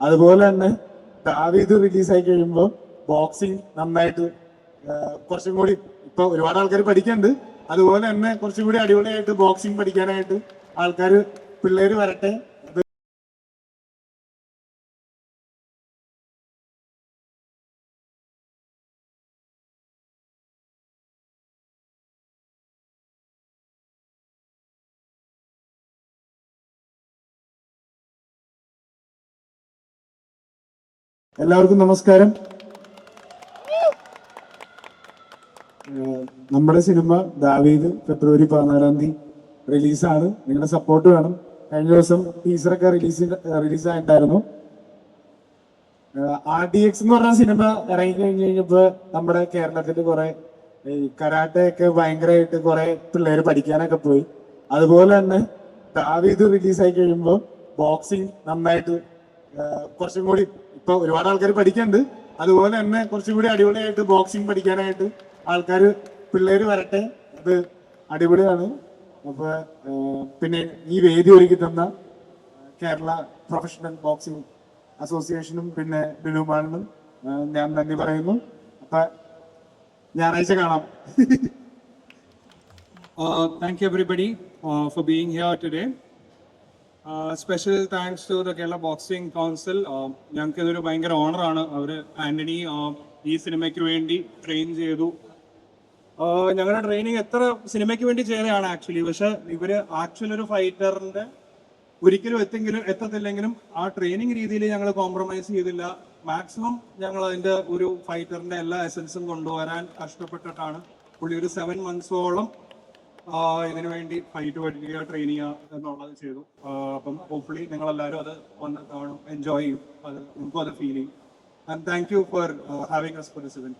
അതുപോലെ തന്നെ ദാവീദ് റിലീസായി കഴിയുമ്പോൾ ബോക്സിംഗ് നന്നായിട്ട് കുറച്ചും കൂടി ഇപ്പൊ ഒരുപാട് ആൾക്കാർ പഠിക്കുന്നുണ്ട്. അതുപോലെ തന്നെ കുറച്ചും കൂടി അടിപൊളിയായിട്ട് ബോക്സിംഗ് പഠിക്കാനായിട്ട് ആൾക്കാർ പിള്ളേര് വരട്ടെ. എല്ലാവർക്കും നമസ്കാരം. നമ്മുടെ സിനിമ ദാവീദ് ഫെബ്രുവരി പതിനാലാം തീയതി റിലീസാണ്. നിങ്ങളുടെ സപ്പോർട്ട് വേണം. കഴിഞ്ഞ ദിവസം ടീച്ചറൊക്കെ റിലീസ് റിലീസായിട്ടായിരുന്നു ആർ ഡി എക്സ് എന്ന് പറഞ്ഞ സിനിമ ഇറങ്ങി കഴിഞ്ഞ് കഴിഞ്ഞപ്പോ നമ്മുടെ കേരളത്തിൽ കുറെ കരാട്ടെ ഒക്കെ ഭയങ്കരമായിട്ട് കുറെ പിള്ളേര് പഠിക്കാനൊക്കെ പോയി. അതുപോലെ തന്നെ ദാവീദ് റിലീസായി കഴിയുമ്പോൾ ബോക്സിംഗ് നന്നായിട്ട് കുറച്ചും കൂടി ഇപ്പൊ ഒരുപാട് ആൾക്കാർ പഠിക്കുന്നുണ്ട്. അതുപോലെ തന്നെ കുറച്ചും കൂടി അടിപൊളിയായിട്ട് ബോക്സിംഗ് പഠിക്കാനായിട്ട് ആൾക്കാർ പിള്ളേര് വരട്ടെ. അത് അടിപൊളിയാണ്. അപ്പൊ പിന്നെ ഈ വേദി ഒരുക്കി തന്ന കേരള പ്രൊഫഷണൽ ബോക്സിംഗ് അസോസിയേഷനും പിന്നെ ബിനുമാണിനും ഞാൻ നന്ദി പറയുന്നു. അപ്പൊ ഞായറാഴ്ച കാണാം. Thank you everybody for being here being here thanks to the Kerala boxing. Uh, ഞങ്ങൾക്ക് ഇതൊരു ഭയങ്കര ഓണറാണ് അവർ ആന്റണി ഈ സിനിമയ്ക്ക് വേണ്ടി ട്രെയിൻ ചെയ്തു. ഞങ്ങളുടെ ട്രെയിനിങ് എത്ര സിനിമയ്ക്ക് വേണ്ടി ചെയ്തതാണ് ആക്ച്വലി പക്ഷെ ഇവർ ആക്ച്വൽ ഒരു ഫൈറ്ററിന്റെ ഒരിക്കലും എത്തെങ്കിലും എത്തത്തില്ലെങ്കിലും ആ ട്രെയിനിങ് രീതിയിൽ ഞങ്ങൾ കോംപ്രമൈസ് ചെയ്തില്ല. മാക്സിമം ഞങ്ങൾ അതിന്റെ ഒരു ഫൈറ്ററിന്റെ എല്ലാ എസൻസും കൊണ്ടുവരാൻ കഷ്ടപ്പെട്ടിട്ടാണ്. പുള്ളി ഒരു സെവൻ മന്ത്സോളം ഇതിനു വേണ്ടി ഫൈറ്റ് പഠിക്കുക ട്രെയിൻ ചെയ്യുക എന്നുള്ളത് ചെയ്തു. അപ്പം ഹോപ്പ്ഫുള്ളി നിങ്ങൾ എല്ലാവരും അത് വന്ന് കാണും എൻജോയ് ചെയ്യും. അത് നമുക്കും അത് ഫീൽ ചെയ്യും. And thank you for having us for this event